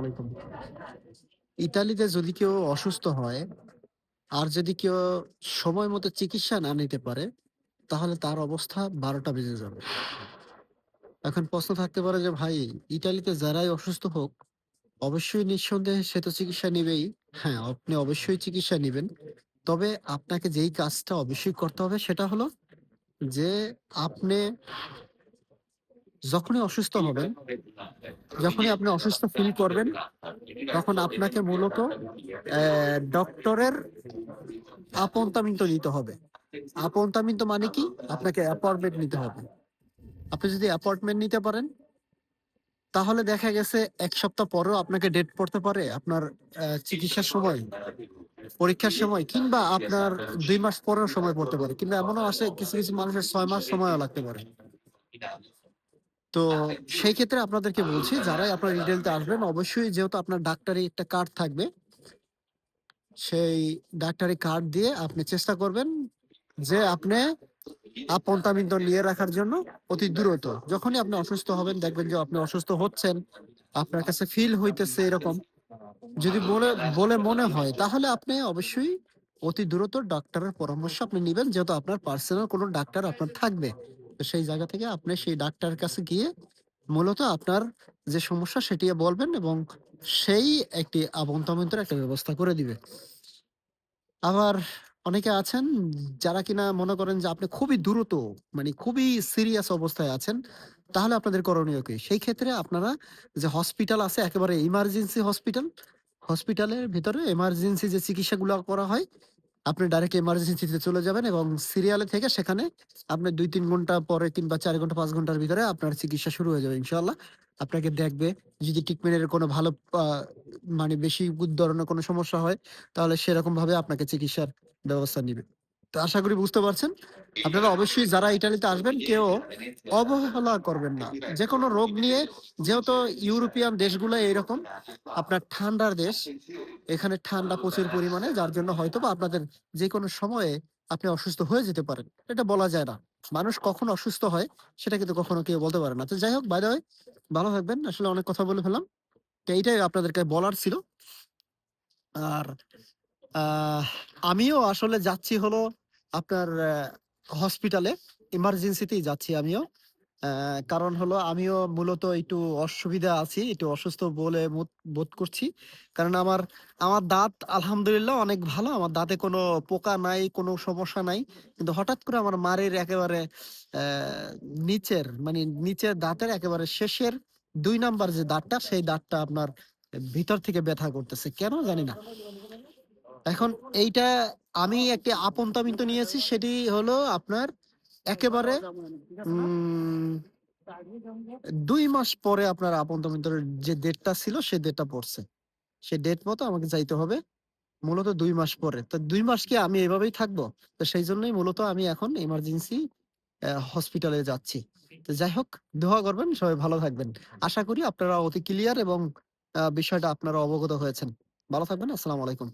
আলাইকুম। ইতালিতে যদি কেউ অসুস্থ হয়, আর যদি কেউ সময় মতো চিকিৎসা না নিতে পারে, তাহলে তার অবস্থা ১২ টা বেজে যাবে। এখন প্রশ্ন থাকতে পারে যে ভাই ইটালিতে যারাই অসুস্থ হোক, অবশ্যই নিঃসন্দেহে সে তো চিকিৎসা নিবেই। হ্যাঁ, আপনি অবশ্যই চিকিৎসা নিবেন। তবে আপনাকে যেই কাজটা অবশ্যই করতে হবে সেটা হলো যে আপনি যখনই অসুস্থ হবেন, যখনই আপনি অসুস্থ ফিল করবেন, তখন আপনাকে মূলত ডক্টরের আপন্তামিন্ত নিতে হবে। আপন্তামিন্ত মানে কি? আপনাকে অ্যাপয়েন্টমেন্ট নিতে হবে। আপনি যদি অ্যাপয়েন্টমেন্ট নিতে পারেন তাহলে দেখা গেছে এক সপ্তাহ পরেও আপনাকে ডেট পড়তে পারে আপনার চিকিৎসার সময়, পরীক্ষার সময় কিংবা আপনার দুই মাস পরেও সময় পড়তে পারে। কিংবা এমনও আসে কিছু, কিছু মানুষের ছয় মাস সময়ও লাগতে পারে। তো সেই ক্ষেত্রে আপনাদেরকে বলছি যারাই আপনার ইটালিতে আসবেন অবশ্যই যেহেতু আপনার ডাক্তারি একটা কার্ড থাকবে সেই ডাক্তারি কার্ড দিয়ে আপনি চেষ্টা করবেন যে আপনি আপন্তামিন্ত নিয়ে রাখার জন্য অতি দ্রুত। যখনই আপনি অসুস্থ হবেন দেখবেন যে আপনি অসুস্থ হচ্ছেন, আপনার কাছে ফিল হইতেছে এরকম। যদি বলে বলে মনে হয় তাহলে আপনি অবশ্যই অতি দ্রুত ডাক্তারের পরামর্শ আপনি নিবেন যেহেতু আপনার পার্সোনাল কোনো ডাক্তার আপনার থাকবে। সেই জায়গা থেকে আপনি সেই ডাক্তার কাছে গিয়ে মূলত আপনার যে সমস্যা সেটি বলবেন এবং সেই একটি আপন্তামিন্তের একটা ব্যবস্থা করে দিবে। আবার অনেকে আছেন যারা কিনা মনে করেন যে আপনি খুবই দ্রুত মানে খুবই সিরিয়াস অবস্থায় আছেন, তাহলে আপনাদের করণীয় কি? সেই ক্ষেত্রে আপনারা যে হসপিটাল আছে একেবারে ইমার্জেন্সি হসপিটাল, হসপিটালের ভিতরে এমার্জেন্সি যে চিকিৎসাগুলা করা হয়, আপনি ডাইরেক্ট এমার্জেন্সিতে চলে যাবেন এবং সিরিয়ালে থেকে সেখানে আপনি ২-৩ ঘণ্টা পরে কিংবা চার ঘণ্টা, পাঁচ ঘণ্টার ভিতরে আপনার চিকিৎসা শুরু হয়ে যাবে ইনশাল্লাহ আপনাকে দেখবে যদি ট্রিটমেন্টের কোনো ভালো মানে বেশি ধরনের কোনো সমস্যা হয়, তাহলে সেরকম ভাবে আপনাকে চিকিৎসার ব্যবস্থা নিবে। আশা করি বুঝতে পারছেন। আপনারা অবশ্যই যারা ইটালিতে আসবেন, কেউ অবহেলা করবেন না। যেকোনো রোগ নিয়ে, যেহেতু ইউরোপিয়ান দেশগুলো এরকম আপনার ঠান্ডার দেশ। এখানে ঠান্ডা প্রচুর পরিমাণে, যার জন্য হয়তো বা আপনাদের যেকোনো সময়ে আপনি অসুস্থ হয়ে যেতে পারেন। এটা বলা যায় না। মানুষ কখন অসুস্থ হয়, সেটা কিন্তু কখনো কেউ বলতে পারে না। তো যাই হোক বাই দ্যা ওয়ে ভালো থাকবেন। আসলে অনেক কথা বলে ফেলাম তো এইটাই আপনাদেরকে বলার ছিল। আর আ আমিও আসলে যাচ্ছি হলো আপনার হসপিটালে এমার্জেন্সিতেই যাচ্ছি আমিও। কারণ হলো আমিও মূলত একটু অসুবিধা আছি, একটু অসুস্থ বলে বোধ করছি। কারণ আমার, আমার দাঁত আলহামদুলিল্লাহ অনেক ভালো। আমার দাঁতে কোনো পোকা নাই, কোনো সমস্যা নাই। কিন্তু হঠাৎ করে আমার মাড়ির একেবারে নিচের মানে নিচের দাঁতের একেবারে শেষের দুই নাম্বার যে দাঁতটা সেই দাঁতটা আপনার ভিতর থেকে ব্যথা করতেছে। কেন জানি না। এখন এইটা আমি একটি আপন্তামিন্ত নিয়েছি, সেটি হলো আপনার একেবারে ২ মাস পরে আপনার আপন্তামিন্তর যে ডেটটা ছিল, সে ডেটটা পড়ছে। সে ডেট মতো আমাকে যাইতে হবে মূলত দুই মাস পরে। তো দুই মাস কি আমি এভাবেই থাকব? তো সেই জন্যই মূলত আমি এখন এমার্জেন্সি অ্যা হসপিটালে যাচ্ছি। তো যাই হোক, দোয়া করবেন, সবাই ভালো থাকবেন। আশা করি আপনারা অতি ক্লিয়ার এবং বিষয়টা আপনারা অবগত হয়েছেন। ভালো থাকবেন। আসসালামু আলাইকুম।